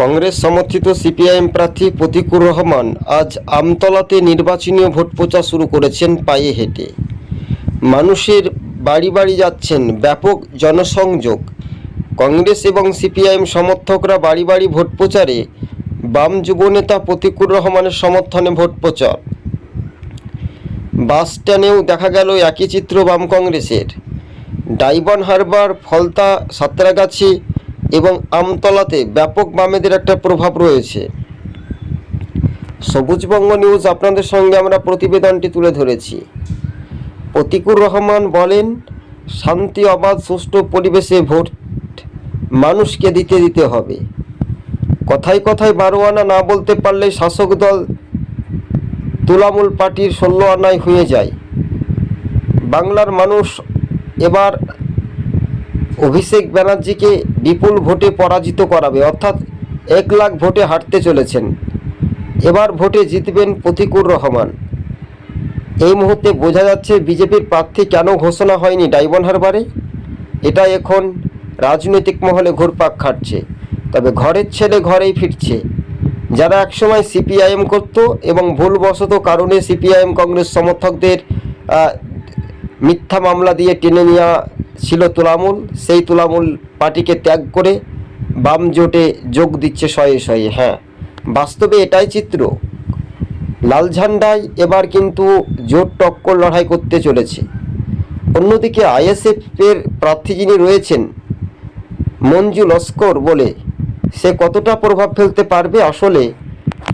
কংগ্রেস সমর্থিত সিপিআইএম প্রার্থী প্রতিকুর রহমান আজ আমতলাতে নির্বাচনী ভোট প্রচার শুরু করেছেন পায়ে হেঁটে। মানুষের বাড়ি বাড়ি যাচ্ছেন ব্যাপক জনসংযোগ। কংগ্রেস এবং সিপিআইএম সমর্থকরা বাড়ি বাড়ি ভোট প্রচারে বাম যুবনেতা প্রতিকুর রহমানের সমর্থনে ভোট প্রচার। বাস স্ট্যান্ডেও দেখা গেল একই চিত্র বাম কংগ্রেসের। ডাইবন হারবার, ফলতা, সাঁতরাগাছি এবং আমতলাতে ব্যাপক বামেদের একটা প্রভাব রয়েছে। সবুজবঙ্গ নিউজ আপনাদের সঙ্গে আমরা প্রতিবেদনটি তুলে ধরেছি। প্রতিকুর রহমান বলেন, শান্তি, অবাধ, সুষ্ঠু পরিবেশে ভোট মানুষকে দিতে দিতে হবে। কথায় কথায় বারো আনা না বলতে পারলে শাসক দল তুলামূল পার্টির ষোলো আনায় হয়ে যায়। বাংলার মানুষ এবার অভিষেক ব্যানার্জিকে বিপুল ভোটে পরাজিত করাবে, অর্থাৎ এক লাখ ভোটে হারতে চলেছেন। এবার ভোটে জিতবেন প্রতিকুর রহমান। এই মুহূর্তে বোঝা যাচ্ছে বিজেপির প্রার্থী কেন ঘোষণা হয়নি ডাইবন হারবারে। এটা এখন রাজনৈতিক মহলে ঘুরপাক খাটছে। তবে ঘরের ছেলে ঘরেই ফিরছে। যারা একসময় সিপিআইএম করত এবং ভুলবশত কারণে সিপিআইএম কংগ্রেস সমর্থকদের মিথ্যা মামলা দিয়ে টেনে নেওয়া ছিল তুলামূল, সেই তুলামূল পার্টিকে ত্যাগ করে বাম জোটে যোগ দিচ্ছে শয়ে শয়ে হ্যাঁ। বাস্তবে এটাই চিত্র। লাল ঝান্ডায় এবার কিন্তু জোট টক্কর লড়াই করতে চলেছে। অন্যদিকে আইএসএফ এর প্রার্থী যিনি রয়েছেন, মঞ্জু লস্কর বলে, সে কতটা প্রভাব ফেলতে পারবে আসলে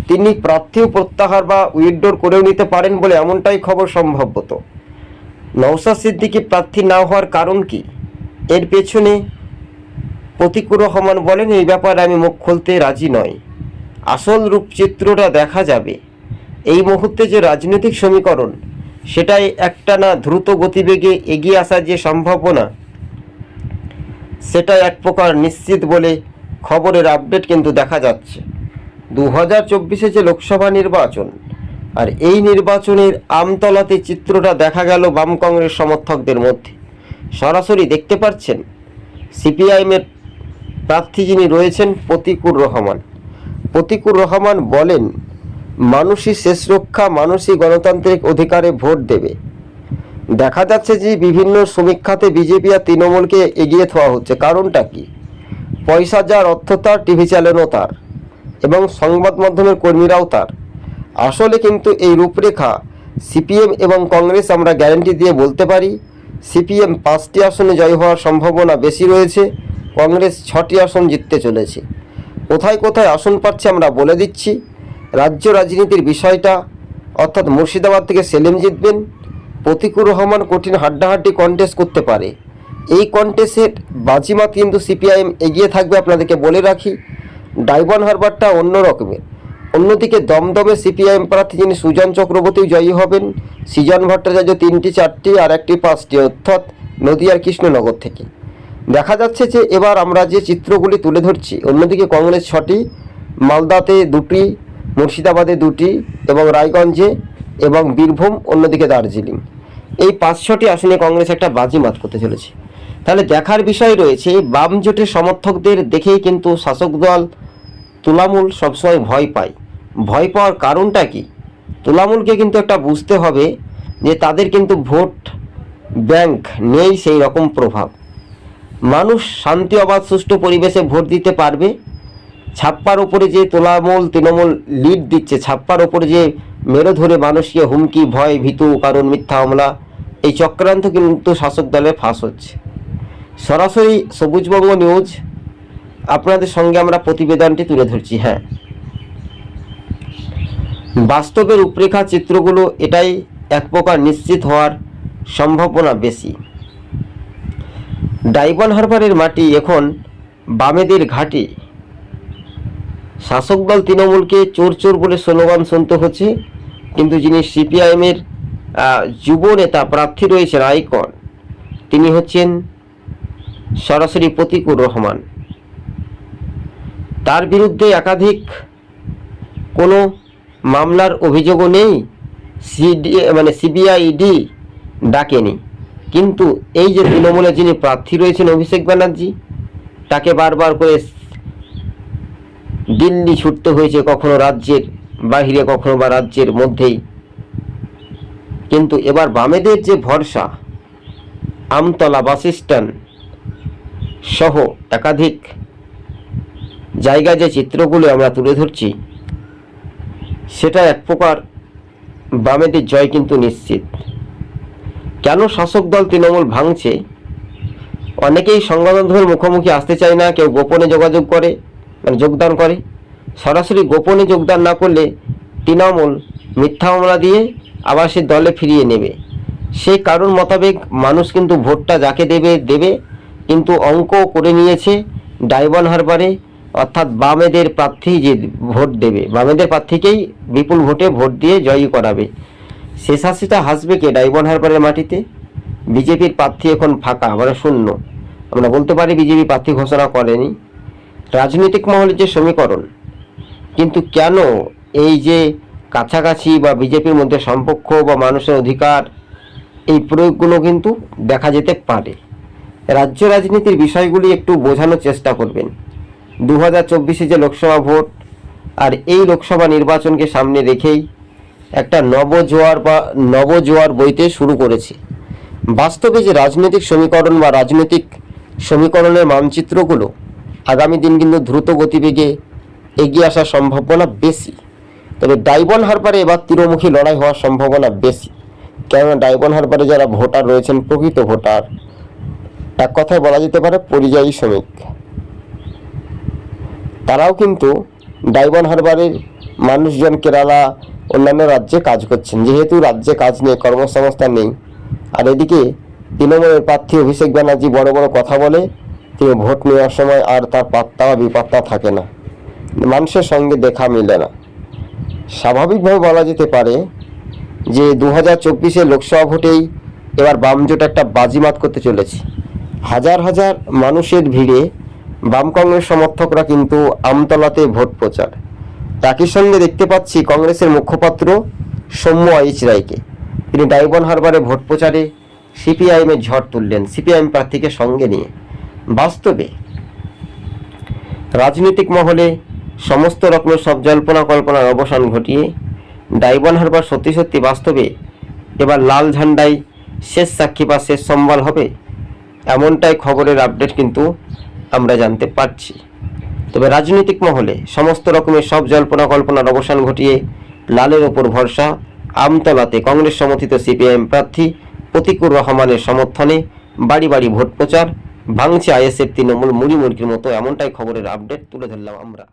তিনি প্রার্থীও প্রত্যাহার বা উইথড্রর করেও নিতে পারেন বলে এমনটাই খবর সম্ভবত। নওশাদ সিদ্দিকী প্রার্থী না হওয়ার কারণ কি? এর পেছনে প্রতিকুর রহমান বলেন, এই ব্যাপারে আমি মুখ খুলতে রাজি নয় আসল রূপচিত্রটা দেখা যাবে। এই মুহূর্তে যে রাজনৈতিক সমীকরণ, সেটাই একটা না দ্রুত গতিবেগে এগিয়ে আসার যে সম্ভাবনা, সেটা এক প্রকার নিশ্চিত বলে খবরের আপডেট কিন্তু দেখা যাচ্ছে। দু হাজার চব্বিশে যে লোকসভা নির্বাচন আর এই নির্বাচনের আমতলাতে চিত্রটা দেখা গেল বাম কংগ্রেস সমর্থকদের মধ্যে। সরাসরি দেখতে পাচ্ছেন, সিপিআইএমের প্রার্থী যিনি রয়েছেন প্রতিকুর রহমান। প্রতিকুর রহমান বলেন, মানুষই শেষ রক্ষা, মানুষই গণতান্ত্রিক অধিকারে ভোট দেবে। দেখা যাচ্ছে যে বিভিন্ন সমীক্ষাতে বিজেপি আর তৃণমূলকে এগিয়ে থাওয়া হচ্ছে। কারণটা কি? পয়সা যার, অর্থ তার, টিভি চ্যানেলও তার এবং সংবাদ মাধ্যমের কর্মীরাও তার। আসলে কিন্তু এই রূপরেখা সিপিএম এবং কংগ্রেস আমরা গ্যারেন্টি দিয়ে বলতে পারি, সিপিএম পাঁচটি আসনে জয় হওয়ার সম্ভাবনা বেশি রয়েছে, কংগ্রেস ছটি আসন জিততে চলেছে। কোথায় কোথায় আসন পাচ্ছে আমরা বলে দিচ্ছি, রাজ্য রাজনীতির বিষয়টা, অর্থাৎ মুর্শিদাবাদ থেকে সেলিম জিতবেন, প্রতিকুর রহমান কঠিন হাড্ডাহাড্ডি কন্টেস্ট করতে পারে। এই কন্টেস্টের বাজিমাত কিন্তু সিপিআইএম এগিয়ে থাকবে আপনাদেরকে বলে রাখি ডাইবন হারবারটা অন্য রকমের। অন্যদিকে দমদমে সিপিআইএম প্রার্থী যিনি সুজন চক্রবর্তী জয়ী হবেন, সৃজন ভট্টাচার্য তিনটি, চারটি আর একটি পাঁচটি, অর্থাৎ নদিয়ার কৃষ্ণনগর থেকে। দেখা যাচ্ছে যে এবার আমরা যে চিত্রগুলি তুলে ধরছি, অন্যদিকে কংগ্রেস ছটি, মালদাতে দুটি, মুর্শিদাবাদে দুটি এবং রায়গঞ্জে এবং বীরভূম, অন্যদিকে দার্জিলিং। এই পাঁচ, ছটি আসনে কংগ্রেস একটা বাজিমাত করতে চলেছে। তাহলে দেখার বিষয় রয়েছে, বাম জোটের সমর্থকদের দেখেই কিন্তু শাসক দল তুলামূল সবসময় ভয় পায়। ভয় পাওয়ার কারণটা কি? তুলামূলকে কিন্তু একটা বুঝতে হবে যে তাদের কিন্তু ভোট ব্যাংক নেই সেই রকম প্রভাব। মানুষ শান্তি অবাধ সুষ্ঠু পরিবেশে ভোট দিতে পারবে। ছাপ্পার ওপরে যে তোলামূল, তৃণমূল লিড দিচ্ছে, ছাপ্পার ওপরে যে মেরে ধরে মানুষকে হুমকি, ভয়, ভীতু, কারণ মিথ্যা হামলা, এই চক্রান্ত কিন্তু শাসক দলে ফাঁস হচ্ছে। সরাসরি সবুজবঙ্গ নিউজ, আপনাদের সঙ্গে আমরা প্রতিবেদনটি তুলে ধরছি। হ্যাঁ বাস্তবের রূপরেখা চিত্রগুলো এটাই এক প্রকার নিশ্চিত হওয়ার সম্ভাবনা বেশি। ডাইবন হারবারের মাটি এখন বামেদের ঘাঁটি। শাসক দল তৃণমূলকে চোর চোর বলে স্লোগান শুনতে হচ্ছে, কিন্তু যিনি সিপিআইএমের যুব নেতা প্রার্থী রয়েছেন আইকন, তিনি হচ্ছেন সরাসরি প্রতিকুর রহমান। তার বিরুদ্ধে একাধিক কোনো মামলার অভিযোগও নেই, সিডি মানে সিবিআইডি ডাকেনি। কিন্তু এই যে তৃণমূলে যিনি প্রার্থী রয়েছেন অভিষেক ব্যানার্জি, তাকে বারবার করে দিল্লি ছুটতে হয়েছে কখনো রাজ্যের বাহিরে, কখনো বা রাজ্যের মধ্যেই। কিন্তু এবার বামেদের যে ভরসা, আমতলা বাস স্ট্যান্ড সহ একাধিক জায়গা যে চিত্রগুলো আমরা তুলে ধরছি সেটা এক প্রকার বামেদের জয় কিন্তু নিশ্চিত। কেন শাসক দল তৃণমূল ভাঙছে? অনেকেই সংবাদ মাধ্যমের মুখোমুখি আসতে চায় না, কেউ গোপনে যোগাযোগ করে মানে যোগদান করে। সরাসরি গোপনে যোগদান না করলে তৃণমূল মিথ্যা মামলা দিয়ে আবার সে দলে ফিরিয়ে নেবে। সেই কারণ মোতাবেক মানুষ কিন্তু ভোটটা যাকে দেবে দেবে। কিন্তু অঙ্ক করে নিয়েছে ডাইবন হারবারে অর্থাৎ বামেদের প্রার্থী যে ভোট দেবে, বামেদের প্রার্থীকেই বিপুল ভোটে ভোট দিয়ে জয়ী করাবে। শেষাশিটা হাসবে কে? ডাইবন হারবারের মাটিতে? বিজেপির প্রার্থী এখন ফাঁকা মানে শূন্য। আমরা বলতে পারি বিজেপি প্রার্থী ঘোষণা করেনি। রাজনৈতিক মহলের যে সমীকরণ, কিন্তু কেন এই যে কাছাকাছি বা বিজেপির মধ্যে সম্পর্ক বা মানুষের অধিকার, এই প্রয়োগগুলো কিন্তু দেখা যেতে পারে। রাজ্য রাজনীতির বিষয়গুলি একটু বোঝানোর চেষ্টা করবেন। দু হাজার চব্বিশে যে লোকসভা ভোট আর এই লোকসভা নির্বাচনকে সামনে রেখেই একটা নবজোয়ার বা নবজোয়ার বইতে শুরু করেছে। বাস্তবে যে রাজনৈতিক সমীকরণ বা রাজনৈতিক সমীকরণের মানচিত্রগুলো আগামী দিন কিন্তু দ্রুত গতিবেগে এগিয়ে আসার সম্ভাবনা বেশি। তবে ডাইবন হারবারে এবার তীরমুখী লড়াই হওয়ার সম্ভাবনা বেশি। কেননা ডাইবন হারবারে যারা ভোটার রয়েছেন, প্রকৃত ভোটার, এক কথায় বলা যেতে পারে পরিযায়ী শ্রমিক। তারাও কিন্তু ডাইবন হারবারের মানুষজন কেরালা, অন্যান্য রাজ্যে কাজ করছেন। যেহেতু রাজ্যে কাজ নেই, কর্মসংস্থান নেই, আর এদিকে তৃণমূলের প্রার্থী অভিষেক ব্যানার্জি বড় বড় কথা বলে, তিনি ভোট নেওয়ার সময় আর তার পাত্তা বা বিপাত্তা থাকে না। মানুষের সঙ্গে দেখা মিলে না। স্বাভাবিকভাবে বলা যেতে পারে যে দু হাজার চব্বিশে লোকসভা ভোটেই এবার বামজোট একটা বাজিমাত করতে চলেছে। হাজার হাজার মানুষের ভিড়ে বাম কংগ্রেস সমর্থকরা কিন্তু আমতলাতে ভোট প্রচার। একই সঙ্গে দেখতে পাচ্ছি কংগ্রেসের মুখপাত্র সৌম্য আইচ রায়কে। তিনি ডাইবন হারবারে ভোট প্রচারে সিপিআইএমের ঝড় তুললেন, সিপিআইএম প্রার্থীকে সঙ্গে নিয়ে। বাস্তবে রাজনৈতিক মহলে সমস্ত রকমের সব জল্পনা কল্পনার অবসান ঘটিয়ে ডাইবন হারবার সত্যি সত্যি বাস্তবে এবার লাল ঝান্ডায় শেষ সাক্ষী বা শেষ সম্বল হবে, এমনটাই খবরের আপডেট কিন্তু আমরা জানতে পারছি। তবে রাজনৈতিক মহলে সমস্ত রকমের সব জল্পনা কল্পনার অবসান ঘটিয়ে লালের ওপর ভরসা, আমতলাতে কংগ্রেস সমর্থিত সিপিআইএম প্রার্থী প্রতিকুর রহমানের সমর্থনে বাড়ি বাড়ি ভোট প্রচার, ভাঙছে আইএসএফ তৃণমূল মুড়ি মুরগির মতো এমনটাই খবরের আপডেট তুলে ধরলাম আমরা।